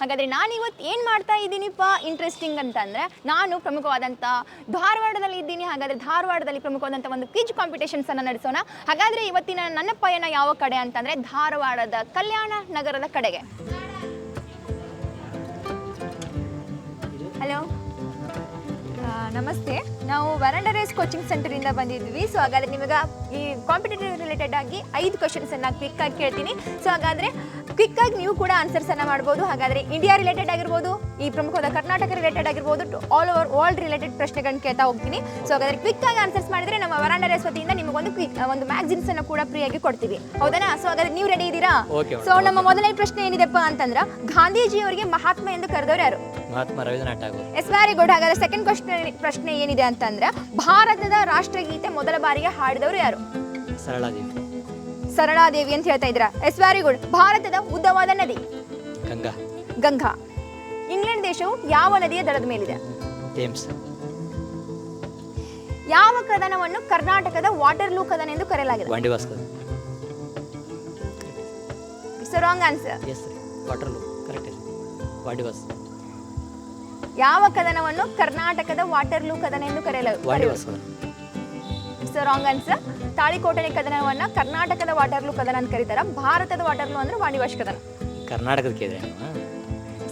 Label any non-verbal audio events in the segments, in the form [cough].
ಹಾಗಾದರೆ ನಾನು ಇವತ್ತು ಏನು ಮಾಡ್ತಾ ಇದ್ದೀನಿಪ್ಪ? ಇಂಟ್ರೆಸ್ಟಿಂಗ್ ಅಂತಂದರೆ, ನಾನು ಪ್ರಮುಖವಾದಂಥ ಧಾರವಾಡದಲ್ಲಿ ಇದ್ದೀನಿ. ಹಾಗಾದರೆ ಧಾರವಾಡದಲ್ಲಿ ಪ್ರಮುಖವಾದಂಥ ಒಂದು ಕ್ವಿಜ್ ಕಾಂಪಿಟೇಷನ್ಸನ್ನು ನಡೆಸೋಣ. ಹಾಗಾದರೆ ಇವತ್ತಿನ ನನ್ನ ಪಯಣ ಯಾವ ಕಡೆ ಅಂತಂದರೆ ಧಾರವಾಡದ ಕಲ್ಯಾಣ ನಗರದ ಕಡೆಗೆ. ಹಲೋ ನಮಸ್ತೆ. ನಾವು ವರಂಡ ರೇಸ್ ಕೋಚಿಂಗ್ ಸೆಂಟರಿಂದ ಬಂದಿದ್ವಿ. ಸೊ ಹಾಗಾದ್ರೆ ನಿಮಗೆ ಈ ಕಾಂಪಿಟೇಟಿವ್ ರಿಲೇಟೆಡ್ ಆಗಿ ಐದು ಕ್ವಶನ್ಸ್ ಅನ್ನ ಕ್ವಿಕ್ ಆಗಿ ಕೇಳ್ತೀನಿ. ಸೊ ಹಾಗಾದ್ರೆ ಕ್ವಿಕ್ ಆಗಿ ನೀವು ಕೂಡ ಆನ್ಸರ್ಸ್ ಅನ್ನ ಮಾಡಬಹುದು ಹಾಗಾದ್ರೆ ಇಂಡಿಯಾ ರಿಲೇಟೆಡ್ ಆಗಿರ್ಬೋದು ಈ ಪ್ರಮುಖವಾದ ಕರ್ನಾಟಕ ರಿಲೇಟೆಡ್ ಆಗಿರ್ಬೋದು ಆಲ್ ಓವರ್ ವರ್ಲ್ಡ್ ರಿಲೇಟೆಡ್ ಪ್ರಶ್ನೆಗಳನ್ನ ಕೇಳ್ತಾ ಹೋಗ್ತೀನಿ. ಸೊ ಹಾಗಾದ್ರೆ ಕ್ವಿಕ್ ಆಗಿ ಆನ್ಸರ್ಸ್ ಮಾಡಿದ್ರೆ ನಮ್ಮ ವರಾಂಡ ರೇಸ್ ವತಿಯಿಂದ ನಿಮಗೊಂದು ಕ್ವಿಕ್ ಒಂದು ಮ್ಯಾಗ್ಝಿನ್ಸ್ ಅನ್ನು ಕೂಡ ಫ್ರೀ ಆಗಿ ಕೊಡ್ತೀವಿ. ಹೌದಾ ಸೊ ಹಾಗಾದ್ರೆ ನೀವು ರೆಡಿ ಇದ್ದೀರಾ. ಸೊ ನಮ್ಮ ಮೊದಲನೇ ಪ್ರಶ್ನೆ ಏನಿದೆಪ್ಪ ಅಂತಂದ್ರ ಗಾಂಧೀಜಿ ಅವರಿಗೆ ಮಹಾತ್ಮ ಎಂದು ಕರೆದವರು ಯಾರು? Mahatma Rabindranath Tagore. Yes very good ಹಾಗಾದ್ರೆ ಸೆಕೆಂಡ್ ಕ್ವಶನ್ ಪ್ರಶ್ನೆ ಏನಿದೆ ಅಂತಂದ್ರೆ ಭಾರತದ ರಾಷ್ಟ್ರಗೀತೆ ಮೊದಲ ಬಾರಿಗೆ ಹಾಡಿದವರು ಯಾರು? ಸರಳಾದೇವಿ. ಸರಳಾದೇವಿ ಅಂತ ಹೇಳ್ತಾ ಇದ್ರ ಎಸ್ ವೆರಿ ಗುಡ್ ಭಾರತದ ಉದ್ದವಾದ ನದಿ. ಗಂಗಾ. ಗಂಗಾ. ಇಂಗ್ಲೆಂಡ್ ದೇಶವು ಯಾವ ನದಿಯ ದಡದ ಮೇಲಿದೆ? ಥೇಮ್ಸ್ ಯಾವ ಕದನವನ್ನು ಕರ್ನಾಟಕದ ವಾಟರ್ಲೂ ಕದನ ಎಂದು ಕರೆಯಲಾಗಿದೆ? Is it's wrong answer yes ರೀ ವಾಟರ್ಲು ಕರೆಕ್ಟ್ ವಾಂಡಿ ವಾಂಡಿವಾಸ್ ಯಾವ ಕದನವನ್ನು ಕರ್ನಾಟಕದ ವಾಟರ್ಲೂ ಕದನ ಎಂದು ಕರೆಯಲಾಗಿದೆ? ವಾಂಡಿವಾಸ್ಕರ್ ಇಟ್ಸ್ ರಾಂಗ್ ಆನ್ಸರ್ ತಾಳಿಕೋಟನೆ ಕದನವನ್ನ ಕರ್ನಾಟಕದ ವಾಟರ್ಲು ಕದನ ಅಂತ ಕರೀತಾರೆ. ಭಾರತದ ವಾಟರ್ಲು ಅಂದ್ರೆ ವಾಣಿವಾಶ್ ಕದನ. ಕರ್ನಾಟಕದ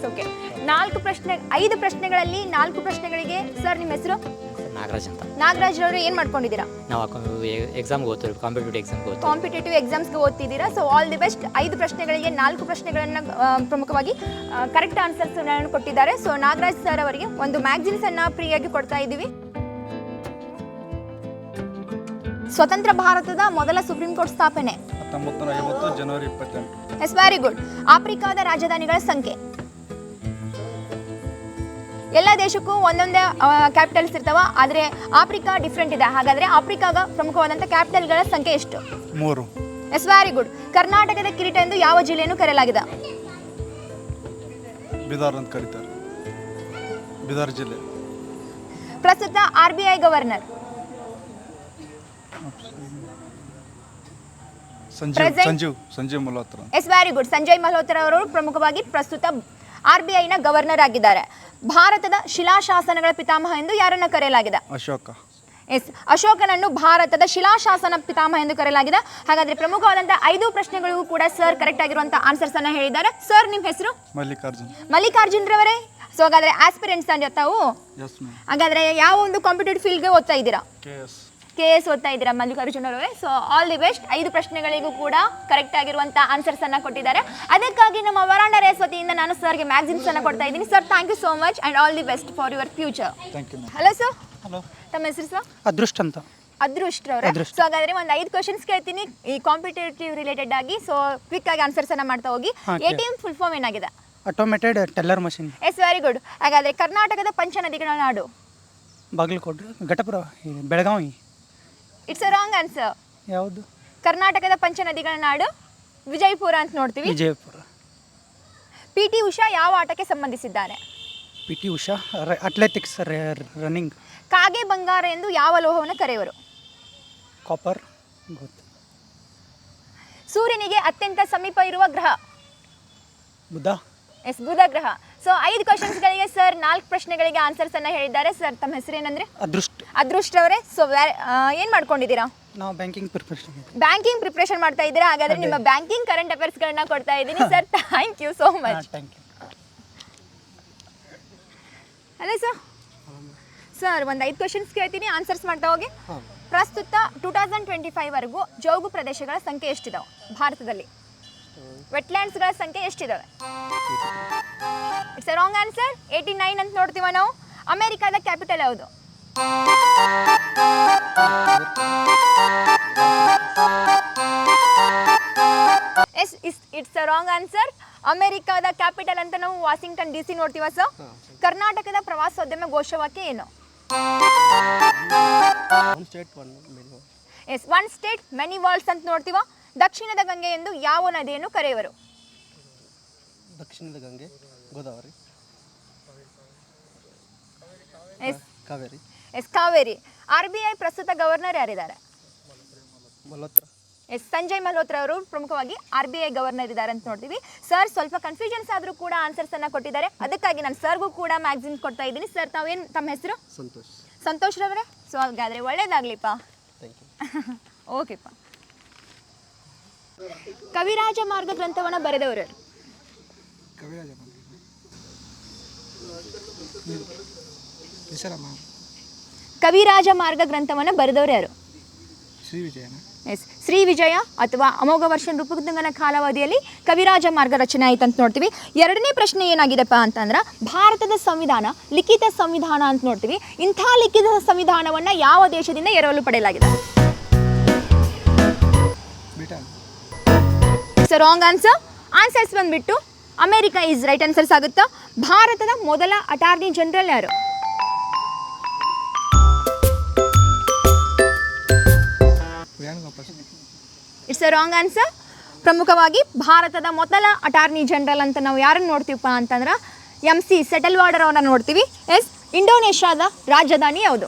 ಓಕೆ ನಾಲ್ಕು ಪ್ರಶ್ನೆ ಐದು ಪ್ರಶ್ನೆಗಳಲ್ಲಿ ನಾಲ್ಕು ಪ್ರಶ್ನೆಗಳಿಗೆ ಸರ್ ನಿಮ್ಮ ಹೆಸರು? ಸರ್ ನಾಗರಾಜ್ ಅಂತ. ನಾಗರಾಜ್ ಅವರು ಏನು ಮಾಡ್ಕೊಂಡಿದ್ದೀರಾ? ನಾವು ಎಕ್ಸಾಮ್ ಓದ್ತೀವಿ ಕಾಂಪಿಟೇಟಿವ್ ಎಕ್ಸಾಮ್ ಕಾಂಪಿಟೇಟಿವ್ ಎಕ್ಸಾಮ್ಸ್ಗೆ ಓದ್ತಿದ್ದೀರಾ? ಸೊ ಆಲ್ ದಿ ಬೆಸ್ಟ್ ಐದು ಪ್ರಶ್ನೆಗಳಿಗೆ ನಾಲ್ಕು ಪ್ರಶ್ನೆಗಳನ್ನು ಪ್ರಮುಖವಾಗಿ ಕರೆಕ್ಟ್ ಆನ್ಸರ್ಸ್ ಕೊಟ್ಟಿದ್ದಾರೆ. ಸೊ ನಾಗರಾಜ್ ಸರ್ ಅವರಿಗೆ ಒಂದು ಮ್ಯಾಗ್ಜಿನ್ಸ್ ಅನ್ನ ಫ್ರೀಯಾಗಿ ಕೊಡ್ತಾ ಇದ್ದೀವಿ. ಸ್ವತಂತ್ರ ಭಾರತದ ಮೊದಲ ಸುಪ್ರೀಂ ಕೋರ್ಟ್ ಸ್ಥಾಪನೆ. ಜನವರಿ ಎಸ್ ವೆರಿ ಗುಡ್ ಆಫ್ರಿಕಾದ ರಾಜಧಾನಿಗಳ ಸಂಖ್ಯೆ. ಎಲ್ಲ ದೇಶಕ್ಕೂ ಒಂದೊಂದೇ ಕ್ಯಾಪಿಟಲ್ಸ್ ಇರ್ತಾವ ಆದರೆ ಆಫ್ರಿಕಾ ಡಿಫ್ರೆಂಟ್ ಇದೆ. ಹಾಗಾದ್ರೆ ಆಫ್ರಿಕಾಗ ಪ್ರಮುಖವಾದಂಥ ಕ್ಯಾಪಿಟಲ್ಗಳ ಸಂಖ್ಯೆ ಎಷ್ಟು? ಮೂರು. ಎಸ್ ವೆರಿ ಗುಡ್ ಕರ್ನಾಟಕದ ಕಿರೀಟ ಎಂದು ಯಾವ ಜಿಲ್ಲೆಯನ್ನು ಕರೆಯಲಾಗಿದೆ? ಬಿದಾರ್ ಅಂತ ಕರೀತಾರೆ. ಬಿದಾರ್ ಜಿಲ್ಲೆ. ಪ್ರಸ್ತುತ R B I governor Sanjeev. Sanjeev Malhotra. Yes very good Sanjay Malhotra ಅವರು ಪ್ರಮುಖವಾಗಿ ಪ್ರಸ್ತುತ ಆರ್ ಬಿ ಐನ ಗವರ್ನರ್ ಆಗಿದ್ದಾರೆ. ಭಾರತದ ಶಿಲಾಶಾಸನಗಳ ಪಿತಾಮಹ ಎಂದು ಯಾರನ್ನ ಕರೆಯಲಾಗಿದೆ? ಅಶೋಕ. ಎಸ್ ಅಶೋಕನನ್ನು ಭಾರತದ ಶಿಲಾಶಾಸನ ಪಿತಾಮಹ ಎಂದು ಕರೆಯಲಾಗಿದೆ. ಹಾಗಾದ್ರೆ ಪ್ರಮುಖವಾದಂತಹ ಐದು ಪ್ರಶ್ನೆಗಳಿಗೂ ಕೂಡ ಸರ್ ಕರೆಕ್ಟ್ ಆಗಿರುವಂತಹ ಆನ್ಸರ್ಸ್ ಅನ್ನ ಹೇಳಿದ್ದಾರೆ. ಸರ್ ನಿಮ್ಮ ಹೆಸರು? ಮಲ್ಲಿಕಾರ್ಜುನ್. ಮಲ್ಲಿಕಾರ್ಜುನ್ ರವರೇ? ಸೊ ಹಾಗಾದ್ರೆ ಆಸ್ಪಿರೆಂಟ್ಸ್ ಅಂದ್ರೆ ತಾವು? ಹಾಗಾದ್ರೆ ಯಾವ ಒಂದು ಕಾಂಪಿಟೇಟಿವ್ ಫೀಲ್ಡ್ಗೆ ಓದ್ತಾ ಇದ್ದೀರಾ? ಕೆ ಎಸ್ ಓದ್ತಾ ಇದ್ದೀರಾ ಮಲ್ಲಿಕಾರ್ಜುನ್ ಅವರೇ ಸೊ ಆಲ್ ದಿ ಬೆಸ್ಟ್ ಐದು ಪ್ರಶ್ನೆಗಳಿಗೂ ಕೂಡ ಕರೆಕ್ಟ್ ಆಗಿರುವಂತಹ ಆನ್ಸರ್ಸ್ ಅನ್ನ ಕೊಟ್ಟಿದ್ದಾರೆ. ಅದಕ್ಕಾಗಿ ನಮ್ಮ ವರಾಂಡ ರೇಸ್ ವತಿಯಿಂದ ನಾನು ಸರ್ಗೆ ಮ್ಯಾಗ್ಝಿನ್ಸ್ ಅನ್ನ ಕೊಡ್ತಾ ಇದ್ದೀನಿ. Sir thank you so much and all the best for your future hello sir ತಮ್ಮ ಹೆಸರು ಸರ್ ಅದೃಷ್ಟ ಅಂತ. ಅದೃಷ್ಟ. ಸೊ ಹಾಗಾದ್ರೆ ಒಂದು ಐದು ಕ್ವಶನ್ಸ್ ಕೇಳ್ತೀನಿ. ಈ ಕಾಂಪಿಟೇಟಿವ್ ರಿಲೇಟೆಡ್ ಆಗಿ ಸೊ ಕ್ವಿಕ್ ಆಗಿ ಆನ್ಸರ್ಸ್ ಅನ್ನ ಮಾಡ್ತಾ ಹೋಗಿ. ಎಟಿಎಂ ಫುಲ್ ಫಾರ್ಮ್ ಏನಾಗಿದೆ? Automated teller machine yes very good ಹಾಗಾದ್ರೆ ಕರ್ನಾಟಕದ ಪಂಚ ನದಿಗಳ ನಾಡು? Bagalkote Ghatapura Belagavi. It's a wrong answer ಯಾವುದು? ಕರ್ನಾಟಕದ ಪಂಚ ನದಿಗಳ ನಾಡು ವಿಜಯಪುರ ಅಂತ ನೋಡ್ತೀವಿ. ವಿಜಯಪುರ. ಪಿ ಟಿ ಉಷಾ ಯಾವ ಆಟಕ್ಕೆ ಸಂಬಂಧಿಸಿದ್ದಾರೆ? P T Usha athletics running ಕಾಗೆ ಬಂಗಾರ ಎಂದು ಯಾವ ಲೋಹವನ್ನು ಕರೆಯುವರು? ಕಾಪರ್ ಗೊತ್ತು. ಸೂರ್ಯನಿಗೆ ಅತ್ಯಂತ ಸಮೀಪ ಇರುವ ಗ್ರಹ? ಬುಧ. ಎಸ್ ಬುಧ ಗ್ರಹ. ಸೊ ಐದು ಕ್ವಶನ್ಸ್ಗಳಿಗೆ ಸರ್ ನಾಲ್ಕು ಪ್ರಶ್ನೆಗಳಿಗೆ ಆನ್ಸರ್ಸ್ ಅನ್ನ ಹೇಳಿದ್ದಾರೆ. ಸರ್ ತಮ್ಮ ಹೆಸರೇನಂದ್ರೆ ಅದೃಷ್ಟ. ಅದೃಷ್ಟವರೇ. ಸೊ ಏನು ಮಾಡ್ಕೊಂಡಿದ್ದೀರಾ? ನಾವು ಬ್ಯಾಂಕಿಂಗ್ ಪ್ರಿಪ್ರೇಷನ್ ಬ್ಯಾಂಕಿಂಗ್ ಪ್ರಿಪ್ರೇಷನ್ ಮಾಡ್ತಾ ಇದ್ದೀರಾ? ಹಾಗಾದ್ರೆ ನಿಮ್ಮ ಬ್ಯಾಂಕಿಂಗ್ ಕರೆಂಟ್ ಅಫೇರ್ಸ್ಗಳನ್ನ ಕೊಡ್ತಾ ಇದ್ದೀನಿ. Sir thank you so much thank you hello sir sir ಒಂದು ಐದು ಕ್ವಶನ್ಸ್ ಕೇಳ್ತೀನಿ ಆನ್ಸರ್ಸ್ ಮಾಡ್ತಾ ಹೋಗಿ. ಪ್ರಸ್ತುತ ಟೂ ತೌಸಂಡ್ ಟ್ವೆಂಟಿ ಫೈವ್ವರೆಗೂ ಜೋಗು ಪ್ರದೇಶಗಳ ಸಂಖ್ಯೆ ಎಷ್ಟಿದಾವೆ? ಭಾರತದಲ್ಲಿ. ವೆಟ್ಲ್ಯಾಂಡ್ಸ್ಗಳ ಸಂಖ್ಯೆ ಎಷ್ಟಿದಾವೆ? It's wrong answer eighty nine ಅಂತ ನೋಡ್ತೀವ ನಾವು. ಅಮೆರಿಕಾದ ಕ್ಯಾಪಿಟಲ್ ಯಾವುದು? Yes is it's a wrong answer ಅಮೆರಿಕಾದ ಕ್ಯಾಪಿಟಲ್ ಅಂತ ನಾವು ವಾಷಿಂಗ್ಟನ್ ಡಿ ಸಿ ನೋಡ್ತೀವ ಸರ್ ಕರ್ನಾಟಕದ ಪ್ರವಾಸೋದ್ಯಮ ಘೋಷವಾಕ್ಯ ಏನು? Yes one state many worlds ಅಂತ ನೋಡ್ತೀವ. ದಕ್ಷಿಣದ ಗಂಗೆ ಎಂದು ಯಾವ ನದಿಯನ್ನು ಕರೆಯುವರು? ದಕ್ಷಿಣದ Ganga Godavari. Yes Kaveri. Yes Kaveri R B I ಪ್ರಸ್ತುತ ಗವರ್ನರ್ ಯಾರಿದ್ದಾರೆ? ಎಸ್ ಸಂಜಯ್ ಮಲ್ಹೋತ್ರಾ ಅವರು ಪ್ರಮುಖವಾಗಿ ಆರ್ ಬಿ ಐ ಗವರ್ನರ್ ಇದ್ದಾರೆ ಅಂತ ನೋಡ್ತೀವಿ. ಸರ್ ಸ್ವಲ್ಪ ಕನ್ಫ್ಯೂಷನ್ಸ್ ಆದರೂ ಕೂಡ ಆನ್ಸರ್ಸ್ ಅನ್ನ ಕೊಟ್ಟಿದ್ದಾರೆ. ಅದಕ್ಕಾಗಿ ನಾನು ಸರ್ಗೂ ಕೂಡ ಮ್ಯಾಗ್ಝಿನ್ ಕೊಡ್ತಾ ಇದ್ದೀನಿ. ಸರ್ ತಾವೇನು ತಮ್ಮ ಹೆಸರು? ಸಂತೋಷ್. ಸಂತೋಷ್ ರವರೇ? ಸೊ ಹಾಗಾದ್ರೆ ಒಳ್ಳೇದಾಗ್ಲಿಪ್ಪ. ಓಕೆಪ್ಪ [laughs] ಕವಿರಾಜ ಮಾರ್ಗ ಗ್ರಂಥವನ್ನು ಬರೆದವರು? ಕವಿರಾಜ ಕವಿರಾಜ ಮಾರ್ಗ ಗ್ರಂಥವನ್ನು ಬರೆದವರು ಯಾರು? ಎಸ್. ಶ್ರೀ ವಿಜಯ ಅಥವಾ ಅಮೋಘ ವರ್ಷನ್ ನೃಪತುಂಗನ ಕಾಲಾವಧಿಯಲ್ಲಿ ಕವಿರಾಜ ಮಾರ್ಗ ರಚನೆ ಆಯ್ತು ಅಂತ ನೋಡ್ತೀವಿ. ಎರಡನೇ ಪ್ರಶ್ನೆ ಏನಾಗಿದೆಪ್ಪ ಅಂತಂದ್ರೆ ಭಾರತದ ಸಂವಿಧಾನ ಲಿಖಿತ ಸಂವಿಧಾನ ಅಂತ ನೋಡ್ತೀವಿ. ಇಂಥ ಲಿಖಿತ ಸಂವಿಧಾನವನ್ನು ಯಾವ ದೇಶದಿಂದ ಎರವಲು ಪಡೆಯಲಾಗಿದೆ? ಸೊ ರಾಂಗ್ ಆನ್ಸರ್ ಆನ್ಸರ್ಸ್ ಬಂದ್ಬಿಟ್ಟು ಅಮೆರಿಕ ಇಸ್ ರೈಟ್ ಆನ್ಸರ್ಸ್ ಆಗುತ್ತಾ? ಭಾರತದ ಮೊದಲ ಅಟಾರ್ನಿ ಜನರಲ್ ಯಾರು? ಇಟ್ಸ್ ಅ ರಾಂಗ್ ಆನ್ಸರ್ ಪ್ರಮುಖವಾಗಿ ಭಾರತದ ಮೊದಲ ಅಟಾರ್ನಿ ಜನರಲ್ ಅಂತ ನಾವು ಯಾರನ್ನು ನೋಡ್ತೀವಪ್ಪ ಅಂತಂದ್ರೆ ಎಂ ಸಿ ಸೆಟಲ್ ವಾರ್ಡರ್ ಅವನ್ನ ನೋಡ್ತೀವಿ. ಎಸ್ ಇಂಡೋನೇಷ್ಯಾದ ರಾಜಧಾನಿ ಯಾವುದು?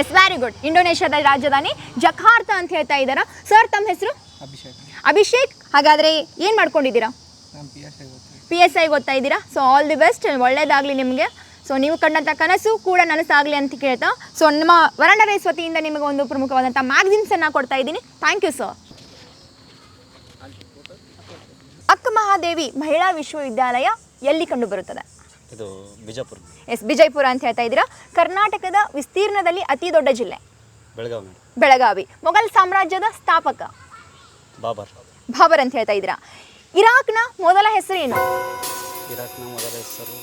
ಎಸ್ ವೆರಿ ಗುಡ್ ಇಂಡೋನೇಷ್ಯಾದ ರಾಜಧಾನಿ ಜಕಾರ್ತ ಅಂತ ಹೇಳ್ತಾ ಇದ್ದಾರಾ. ಸರ್ ತಮ್ಮ ಹೆಸರು? ಅಭಿಷೇಕ್. ಅಭಿಷೇಕ್? ಹಾಗಾದರೆ ಏನು ಮಾಡ್ಕೊಂಡಿದ್ದೀರಾ? ನಾನು ಪಿ ಎಸ್ ಐ ಓದ್ತೀನಿ ಪಿ ಎಸ್ ಐ ಗೊತ್ತಾ ಇದ್ದೀರಾ? ಸೊ ಆಲ್ ದಿ ಬೆಸ್ಟ್ ಒಳ್ಳೇದಾಗಲಿ ನಿಮಗೆ. ಸೊ ನೀವು ಕಂಡಂಥ ಕನಸು ಕೂಡ ನನಸಾಗಲಿ ಅಂತ ಕೇಳ್ತಾ. ಸೊ ನಮ್ಮ ವರಂಡ ರೇಸ್ ವತಿಯಿಂದ ನಿಮಗೆ ಒಂದು ಪ್ರಮುಖವಾದಂಥ ಮ್ಯಾಗಝಿನ್ಸನ್ನು ಕೊಡ್ತಾ ಇದ್ದೀನಿ. ಥ್ಯಾಂಕ್ ಯು ಸರ್ ಅಕ್ಕ ಮಹಾದೇವಿ ಮಹಿಳಾ ವಿಶ್ವವಿದ್ಯಾಲಯ ಎಲ್ಲಿ ಕಂಡು ಬರುತ್ತದೆ ಇದು ಬಿಜಾಪುರ. ಎಸ್ ವಿಜಯಪುರ ಅಂತ ಹೇಳ್ತಾ ಇದ್ದೀರಾ. ಕರ್ನಾಟಕದ ವಿಸ್ತೀರ್ಣದಲ್ಲಿ ಅತಿ ದೊಡ್ಡ ಜಿಲ್ಲೆ? ಬೆಳಗಾವಿ. ಬೆಳಗಾವಿ. ಮೊಘಲ್ ಸಾಮ್ರಾಜ್ಯದ ಸ್ಥಾಪಕ? ಬಾಬರ್. ಬಾಬರ್ ಅಂತ ಹೇಳ್ತಾ ಇದ್ದೀರಾ. ಇರಾಕ್ನ ಮೊದಲ ಹೆಸರು ಏನು ಇರಾಕ್ನ ಮೊದಲ ಹೆಸರು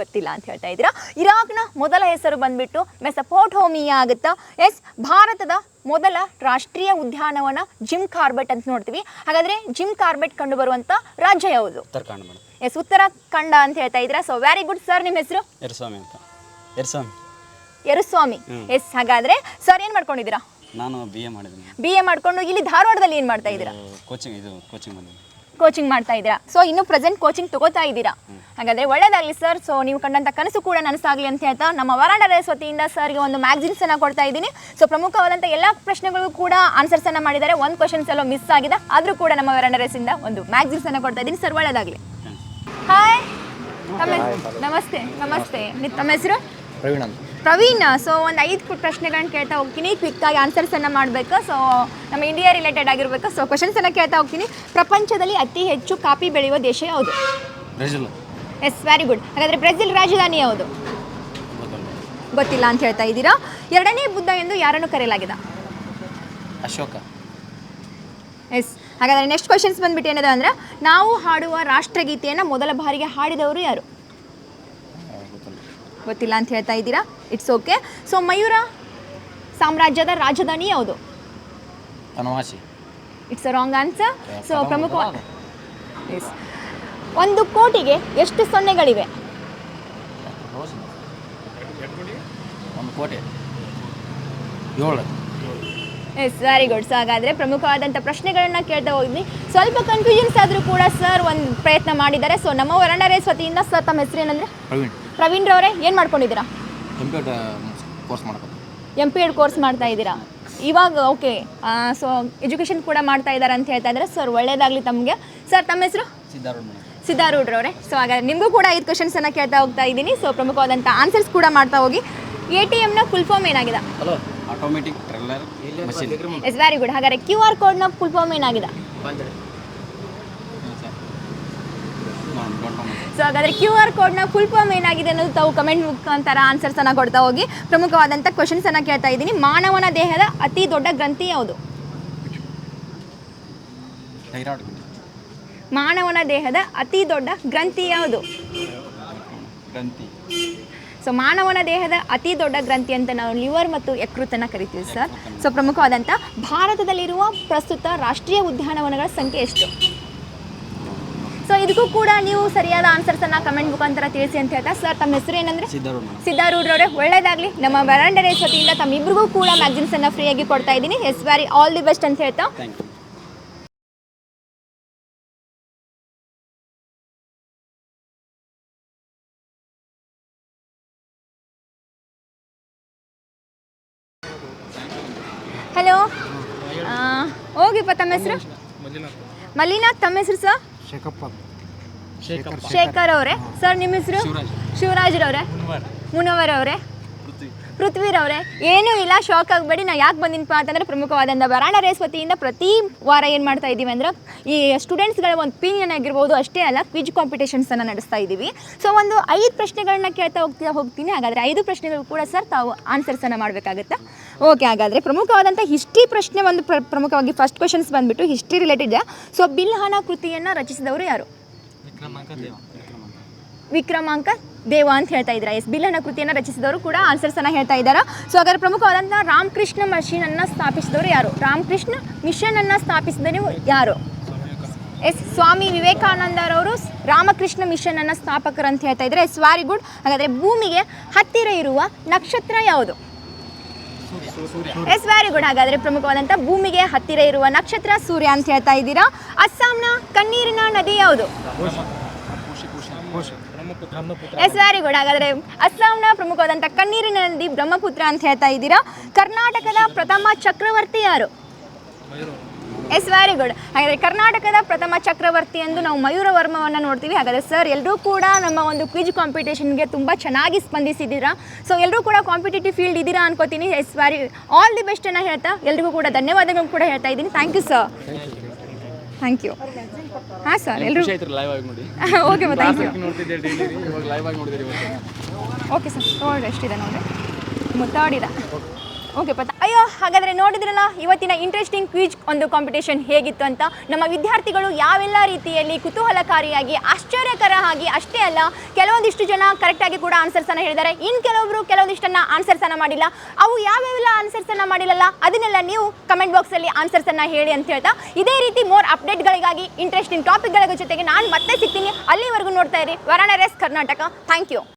ಗೊತ್ತಿಲ್ಲ ಅಂತ ಹೇಳ್ತಾ ಇದ್ದೀರಾ. ಇರಾಕ್ನ ಮೊದಲ ಹೆಸರು ಬಂದ್ಬಿಟ್ಟು ಮೆಸಪೋಟೋಮಿಯಾ ಆಗುತ್ತಾ? ಎಸ್ ಭಾರತದ ಮೊದಲ ರಾಷ್ಟ್ರೀಯ ಉದ್ಯಾನವನ ಜಿಮ್ ಕಾರ್ಬೆಟ್ ಅಂತ ನೋಡ್ತೀವಿ. ಹಾಗಾದ್ರೆ ಜಿಮ್ ಕಾರ್ಬೆಟ್ ಕಂಡು ಬರುವಂತ ರಾಜ್ಯ ಯಾವುದು? ಉತ್ತರಾಖಂಡ ಮೇಡಮ್. ಎಸ್ ಉತ್ತರಾಖಂಡ ಅಂತ ಹೇಳ್ತಾ ಇದ್ದೀರಾ. ಸೊ ವೆರಿ ಗುಡ್ ಸರ್ ನಿಮ್ಮ ಹೆಸರು? ಎರಸ್ವಾಮಿ ಅಂತ. ಎರ್ಸ್ವಾಮಿ ಯರುಸ್ವಾಮಿ ಎಸ್ ಹಾಗಾದ್ರೆ ಸರ್ ಏನು ಮಾಡ್ಕೊಂಡಿದ್ದೀರಾ? ನಾನು ಬಿ ಎ ಮಾಡಿದ್ದೀನಿ. ಬಿ ಎ ಮಾಡ್ಕೊಂಡು ಇಲ್ಲಿ ಧಾರವಾಡದಲ್ಲಿ ಏನು ಮಾಡ್ತಾ ಇದ್ದೀರಾ? ಕೋಚಿಂಗ್ ಇದು ಕೋಚಿಂಗ್ ಬಂದಿದ್ದೀನಿ ಕೋಚಿಂಗ್ ಮಾಡ್ತಾ ಇದ್ದೀರಾ? ಸೊ ಇನ್ನು ಪ್ರೆಸೆಂಟ್ ಕೋಚಿಂಗ್ ತಗೋತಾ ಇದ್ದೀರಾ? ಹಾಗಾದ್ರೆ ಒಳ್ಳೇದಾಗಲಿ ಸರ್ ಸೊ ನೀವು ಕಂಡಂಥ ಕನಸು ಕೂಡ ನನಸಾಗ್ಲಿ ಅಂತ ಹೇಳ್ತಾ ನಮ್ಮ ವರಾಂಡ ರೇಸ್ ವತಿಯಿಂದ ಸರ್ಗೆ ಒಂದು ಮ್ಯಾಗ್ಝಿನ್ಸ್ ಅನ್ನ ಕೊಡ್ತಾ ಇದ್ದೀನಿ. ಸೊ ಪ್ರಮುಖವಾದಂಥ ಎಲ್ಲ ಪ್ರಶ್ನೆಗಳಿಗೂ ಕೂಡ ಆನ್ಸರ್ಸ್ ಅನ್ನ ಮಾಡಿದ್ದಾರೆ. ಒಂದು ಕ್ವಶನ್ಸ್ ಎಲ್ಲ ಮಿಸ್ ಆಗಿದೆ. ಆದರೂ ಕೂಡ ನಮ್ಮ ವರಾಂಡ ರೇಸಿಂದ ಒಂದು ಮ್ಯಾಗ್ಝಿನ್ಸ್ ಅನ್ನ ಕೊಡ್ತಾ ಇದ್ದೀನಿ ಸರ್ ಒಳ್ಳೇದಾಗಲಿ. ಹಾಯ್ ನಮಸ್ತೆ. ನಮಸ್ತೆ. ನಿಮ್ಮ ತಮ್ಮ ಹೆಸರು? ಪ್ರವೀಣ್ ಅಂತ. ಪ್ರವೀಣ್ ಸೊ ಒಂದು ಐದು ಪ್ರಶ್ನೆಗಳನ್ನ ಕೇಳ್ತಾ ಹೋಗ್ತೀನಿ ಕ್ವಿಕ್ಕಾಗಿ ಆನ್ಸರ್ಸನ್ನು ಮಾಡಬೇಕು. ಸೊ ನಮ್ಮ ಇಂಡಿಯಾ ರಿಲೇಟೆಡ್ ಆಗಿರಬೇಕು. ಸೊ ಕ್ವಶನ್ಸನ್ನು ಕೇಳ್ತಾ ಹೋಗ್ತೀನಿ. ಪ್ರಪಂಚದಲ್ಲಿ ಅತಿ ಹೆಚ್ಚು ಕಾಫಿ ಬೆಳೆಯುವ ದೇಶ ಯಾವುದು? ಬ್ರೆಜಿಲ್. ಎಸ್ ವೆರಿ ಗುಡ್ ಹಾಗಾದರೆ ಬ್ರೆಜಿಲ್ ರಾಜಧಾನಿ ಯಾವುದು? ಗೊತ್ತಿಲ್ಲ. ಅಂತ ಹೇಳ್ತಾ ಇದ್ದೀರಾ? ಎರಡನೇ ಬುದ್ಧ ಎಂದು ಯಾರನ್ನು ಕರೆಯಲಾಗಿದೆ? ಅಶೋಕ. ಎಸ್ ಹಾಗಾದರೆ ನೆಕ್ಸ್ಟ್ ಕ್ವಶನ್ಸ್ ಬಂದ್ಬಿಟ್ಟು ಏನಿದೆ ಅಂದರೆ ನಾವು ಹಾಡುವ ರಾಷ್ಟ್ರಗೀತೆಯನ್ನು ಮೊದಲ ಬಾರಿಗೆ ಹಾಡಿದವರು ಯಾರು? ಗೊತ್ತಿಲ್ಲ ಅಂತ ಹೇಳ್ತಾ ಇದ್ದೀರಾ? ಇಟ್ಸ್ ಓಕೆ ಸೊ ಮಯೂರ ಸಾಮ್ರಾಜ್ಯದ ರಾಜಧಾನಿ ಯಾವುದು? It's a wrong answer so ಪ್ರಮುಖ ಒಂದು ಕೋಟಿಗೆ ಎಷ್ಟು ಸೊನ್ನೆಗಳಿವೆ? ಒಂದು ಕೋಟೆ. ಏಳು. ಎಸ್ ವೆರಿ ಗುಡ್ ಸೊ ಹಾಗಾದರೆ ಪ್ರಮುಖವಾದಂಥ ಪ್ರಶ್ನೆಗಳನ್ನ ಕೇಳ್ತಾ ಹೋಗಿದ್ವಿ ಸ್ವಲ್ಪ ಕನ್ಫ್ಯೂಷನ್ಸ್ ಆದರೂ ಕೂಡ ಸರ್ ಒಂದು ಪ್ರಯತ್ನ ಮಾಡಿದ್ದಾರೆ. ಸೊ ನಮ್ಮ ವರ್ಣರೇ ರೇಸ್ ವತಿಯಿಂದ ಸರ್ ತಮ್ಮ ಹೆಸರು ಏನಂದರೆ ಪ್ರವೀಣ್. ಪ್ರವೀಣ್ ರವರೇ ಏನು ಮಾಡ್ಕೊಂಡಿದ್ದೀರಾ? ಕಂಪ್ಯೂಟರ್ ಕೋರ್ಸ್ ಮಾಡ್ಬೇಕು. ಎಂ ಪಿ ಎಡ್ ಕೋರ್ಸ್ ಮಾಡ್ತಾ ಇದ್ದೀರಾ? ಇವಾಗ ಓಕೆ ಸೊ ಎಜುಕೇಷನ್ ಕೂಡ ಮಾಡ್ತಾ ಇದ್ದಾರೆ ಅಂತ ಹೇಳ್ತಾ ಇದ್ದಾರೆ. ಸರ್ ಒಳ್ಳೇದಾಗಲಿ ತಮಗೆ. ಸರ್ ತಮ್ಮ ಹೆಸರು? ಸಿದ್ಧಾರೂಢ್ರವ್ರೆ ಸೊ ಹಾಗಾದ್ರೆ ನಿಮಗೂ ಕೂಡ ಐದು ಕ್ವಶನ್ಸನ್ನು ಕೇಳ್ತಾ ಹೋಗ್ತಾ ಇದ್ದೀನಿ. ಸೊ ಪ್ರಮುಖವಾದಂಥ ಆನ್ಸರ್ಸ್ ಕೂಡ ಮಾಡ್ತಾ ಹೋಗಿ. ಎ ಟಿ ಎಮ್ನ ಫುಲ್ ಫಾರ್ಮ್ ಏನಾಗಿದೆ? Hello automatic it's yes very good ಹಾಗಾದ್ರೆ ಕ್ಯೂ ಆರ್ ಕೋಡ್ನ ಫುಲ್ ಫಾರ್ಮ್ ಏನಾಗಿದೆ? ಸೊ ಹಾಗಾದ್ರೆ ಕ್ಯೂ ಆರ್ ಕೋಡ್ನ ಫುಲ್ ಫಾರ್ಮ್ ಏನಾಗಿದೆ ಅನ್ನೋದು ತಾವು ಕಮೆಂಟ್ ಮುಖಾಂತರ ಆನ್ಸರ್ಸನ್ನು ಕೊಡ್ತಾ ಹೋಗಿ. ಪ್ರಮುಖವಾದಂಥ ಕ್ವಶನ್ಸನ್ನು ಕೇಳ್ತಾ ಇದ್ದೀನಿ. ಮಾನವನ ದೇಹದ ಅತಿ ದೊಡ್ಡ ಗ್ರಂಥಿ ಯಾವುದು? ಮಾನವನ ದೇಹದ ಅತಿ ದೊಡ್ಡ ಗ್ರಂಥಿ ಯಾವುದು? ಗ್ರಂಥಿ. ಸೊ ಮಾನವನ ದೇಹದ ಅತಿ ದೊಡ್ಡ ಗ್ರಂಥಿ ಅಂತ ನಾವು ಲಿವರ್ ಮತ್ತು ಯಕೃತನ್ನು ಕರಿತೀವಿ ಸರ್. ಸೊ ಪ್ರಮುಖವಾದಂಥ ಭಾರತದಲ್ಲಿರುವ ಪ್ರಸ್ತುತ ರಾಷ್ಟ್ರೀಯ ಉದ್ಯಾನವನಗಳ ಸಂಖ್ಯೆ ಎಷ್ಟು? ಸೊ ಇದಕ್ಕೂ ಕೂಡ ನೀವು ಸರಿಯಾದ ಆನ್ಸರ್ಸ್ ಆನ್ಸರ್ಸನ್ನು ಕಮೆಂಟ್ ಮುಖಾಂತರ ತಿಳಿಸಿ ಅಂತ ಹೇಳ್ತಾ ಸರ್ ತಮ್ಮ ಹೆಸರು ಏನಂದ್ರೆ? ಸಿದ್ದಾರೂಢರವರೇ ಒಳ್ಳೇದಾಗ್ಲಿ. ನಮ್ಮ ವರಾಂಡರ ವತಿಯಿಂದ ತಮ್ಮಿಬ್ಬರಿಗೂ ಕೂಡ ಮ್ಯಾಗ್ಝಿನ್ಸನ್ನು ಫ್ರೀಯಾಗಿ ಕೊಡ್ತಾ ಇದ್ದೀನಿ. Yes very all the best ಅಂತ ಹೇಳ್ತಾ ಹಲೋ ಹೋಗಿಪ್ಪ ತಮ್ಮ ಹೆಸರು? ಮಲ್ಲಿನಾಥ್. ತಮ್ಮ ಹೆಸರು ಸರ್ ಶೇಖಪ್ಪ. ಶೇಖರ್ ಅವರೇ? ಸರ್ ನಿಮ್ಮ ಹೆಸರು? ಶಿವರಾಜ್. ಶಿವರಾಜ್ರವ್ರೆ ಮುನವರ್ ಅವರೇ? ಪೃಥ್ವೀರ್ ಅವರೇ ಏನೂ ಇಲ್ಲ ಶಾಕ್ ಆಗಬೇಡಿ ನಾವು ಯಾಕೆ ಬಂದಿನಪ್ಪ ಅಂತಂದ್ರೆ ಪ್ರಮುಖವಾದಂಥ ವರಾಣ ರೇಸ್ ವತಿಯಿಂದ ಪ್ರತಿ ವಾರ ಏನು ಮಾಡ್ತಾ ಇದ್ದೀವಿ ಅಂದ್ರೆ ಈ ಸ್ಟೂಡೆಂಟ್ಸ್ಗಳ ಒಂದು ಪಿನಿಯನ್ ಆಗಿರ್ಬೋದು ಅಷ್ಟೇ ಅಲ್ಲ ಕ್ವಿಜ್ ಕಾಂಪಿಟೇಷನ್ಸನ್ನು ನಡೆಸ್ತಾ ಇದ್ದೀವಿ. ಸೊ ಒಂದು ಐದು ಪ್ರಶ್ನೆಗಳನ್ನ ಕೇಳ್ತಾ ಹೋಗ್ತಾ ಹೋಗ್ತೀನಿ. ಹಾಗಾದರೆ ಐದು ಪ್ರಶ್ನೆಗಳು ಕೂಡ ಸರ್ ತಾವು ಆನ್ಸರ್ಸನ್ನು ಮಾಡಬೇಕಾಗುತ್ತೆ? ಓಕೆ ಹಾಗಾದರೆ ಪ್ರಮುಖವಾದಂಥ ಹಿಸ್ಟ್ರಿ ಪ್ರಶ್ನೆ ಒಂದು ಪ್ರ ಪ್ರಮುಖವಾಗಿ ಫಸ್ಟ್ ಕ್ವಶನ್ಸ್ ಬಂದುಬಿಟ್ಟು ಹಿಸ್ಟ್ರಿ ರಿಲೇಟೆಡ್ ಸೊ ಬಿಲ್ಹನ ಕೃತಿಯನ್ನು ರಚಿಸಿದವರು ಯಾರು? ವಿಕ್ರಮಾಂಕ ದೇವ ಅಂತ ಹೇಳ್ತಾ ಇದ್ದಾರೆ. ಎಸ್, ಬಿಲ್ಲನ ಕೃತಿಯನ್ನು ರಚಿಸಿದವರು ಕೂಡ ಆನ್ಸರ್ಸ್ ಅನ್ನ ಹೇಳ್ತಾ ಇದ್ದಾರೆ? ಸೊ ಅದರ ಪ್ರಮುಖವಾದಂಥ ರಾಮಕೃಷ್ಣ ಮಷೀನ್ ಅನ್ನ ಸ್ಥಾಪಿಸಿದವರು ಯಾರು? ರಾಮಕೃಷ್ಣ ಮಿಷನ್ ಅನ್ನ ಸ್ಥಾಪಿಸಿದವರು ಯಾರು? ಎಸ್, ಸ್ವಾಮಿ ವಿವೇಕಾನಂದರವರು ರಾಮಕೃಷ್ಣ ಮಿಷನ್ ಅನ್ನ ಸ್ಥಾಪಕರು ಅಂತ ಹೇಳ್ತಾ ಇದ್ದಾರೆ. ಎಸ್ ವಾರಿ ಗುಡ್ ಹಾಗಾದ್ರೆ ಭೂಮಿಗೆ ಹತ್ತಿರ ಇರುವ ನಕ್ಷತ್ರ ಯಾವುದು? ಎಸ್ ವೆರಿ ಗುಡ್ ಹಾಗಾದ್ರೆ ಪ್ರಮುಖವಾದಂಥ ಭೂಮಿಗೆ ಹತ್ತಿರ ಇರುವ ನಕ್ಷತ್ರ ಸೂರ್ಯ ಅಂತ ಹೇಳ್ತಾ ಇದ್ದೀರಾ. ಅಸ್ಸಾಂನ ಕಣ್ಣೀರಿನ ನದಿ ಯಾವುದು? ಎಸ್ ವೆರಿ ಗುಡ್ ಹಾಗಾದ್ರೆ ಅಸ್ಸಾಂನ ಪ್ರಮುಖವಾದಂಥ ಕಣ್ಣೀರಿನ ನದಿ ಬ್ರಹ್ಮಪುತ್ರ ಅಂತ ಹೇಳ್ತಾ ಇದ್ದೀರಾ? ಕರ್ನಾಟಕದ ಪ್ರಥಮ ಚಕ್ರವರ್ತಿ ಯಾರು? ಎಸ್ ವೆರಿ ಗುಡ್ ಹಾಗಾದರೆ ಕರ್ನಾಟಕದ ಪ್ರಥಮ ಚಕ್ರವರ್ತಿ ಎಂದು ನಾವು ಮಯೂರ ವರ್ಮವನ್ನು ನೋಡ್ತೀವಿ. ಹಾಗಾದರೆ ಸರ್ ಎಲ್ಲರೂ ಕೂಡ ನಮ್ಮ ಒಂದು ಕ್ವಿಜ್ ಕಾಂಪಿಟೇಷನ್ಗೆ ತುಂಬ ಚೆನ್ನಾಗಿ ಸ್ಪಂದಿಸಿದ್ದೀರಾ? ಸೊ ಎಲ್ಲರೂ ಕೂಡ ಕಾಂಪಿಟೇಟಿವ್ ಫೀಲ್ಡ್ ಇದ್ದೀರಾ ಅನ್ಕೋತೀನಿ. Yes very all the best ಅನ್ನ ಹೇಳ್ತಾ ಎಲ್ರಿಗೂ ಕೂಡ ಧನ್ಯವಾದಗಳು ಕೂಡ ಹೇಳ್ತಾ ಇದ್ದೀನಿ. Thank you sir thank you ಹಾಂ ಸರ್ ಎಲ್ಲರೂ okay thank you okay sir ತಗೊಳ್ಳಿ ಎಷ್ಟಿದೆ ನೋಡಿ? ಮುತ್ತಾಡಿದ. ಓಕೆ ಪತ್ತ ಅಯ್ಯೋ, ಹಾಗಾದರೆ ನೋಡಿದ್ರಲ್ಲ, ಇವತ್ತಿನ ಇಂಟ್ರೆಸ್ಟಿಂಗ್ ಕ್ವಿಜ್ ಒಂದು ಕಾಂಪಿಟೇಷನ್ ಹೇಗಿತ್ತು ಅಂತ? ನಮ್ಮ ವಿದ್ಯಾರ್ಥಿಗಳು ಯಾವೆಲ್ಲ ರೀತಿಯಲ್ಲಿ ಕುತೂಹಲಕಾರಿಯಾಗಿ ಆಶ್ಚರ್ಯಕರ ಆಗಿ ಅಷ್ಟೇ ಅಲ್ಲ, ಕೆಲವೊಂದಿಷ್ಟು ಜನ ಕರೆಕ್ಟಾಗಿ ಕೂಡ ಆನ್ಸರ್ಸನ್ನು ಹೇಳಿದ್ದಾರೆ. ಇನ್ನು ಕೆಲವೊಬ್ಬರು ಕೆಲವೊಂದಿಷ್ಟನ್ನು ಆನ್ಸರ್ಸನ್ನು ಮಾಡಿಲ್ಲ. ಅವು ಯಾವ್ಯಾವೆಲ್ಲ ಆನ್ಸರ್ಸನ್ನು ಮಾಡಿಲ್ಲಲ್ಲ, ಅದನ್ನೆಲ್ಲ ನೀವು ಕಮೆಂಟ್ ಬಾಕ್ಸಲ್ಲಿ ಆನ್ಸರ್ಸನ್ನು ಹೇಳಿ ಅಂತ ಹೇಳ್ತಾ, ಇದೇ ರೀತಿ ಮೋರ್ ಅಪ್ಡೇಟ್ಗಳಿಗಾಗಿ ಇಂಟ್ರೆಸ್ಟಿಂಗ್ ಟಾಪಿಕ್ಗಳ ಜೊತೆಗೆ ನಾನು ಮತ್ತೆ ಸಿಗ್ತೀನಿ. ಅಲ್ಲಿವರೆಗೂ ನೋಡ್ತಾ ಇರಿ. ವರಾಣ ರೆಸ್, ಕರ್ನಾಟಕ. Thank you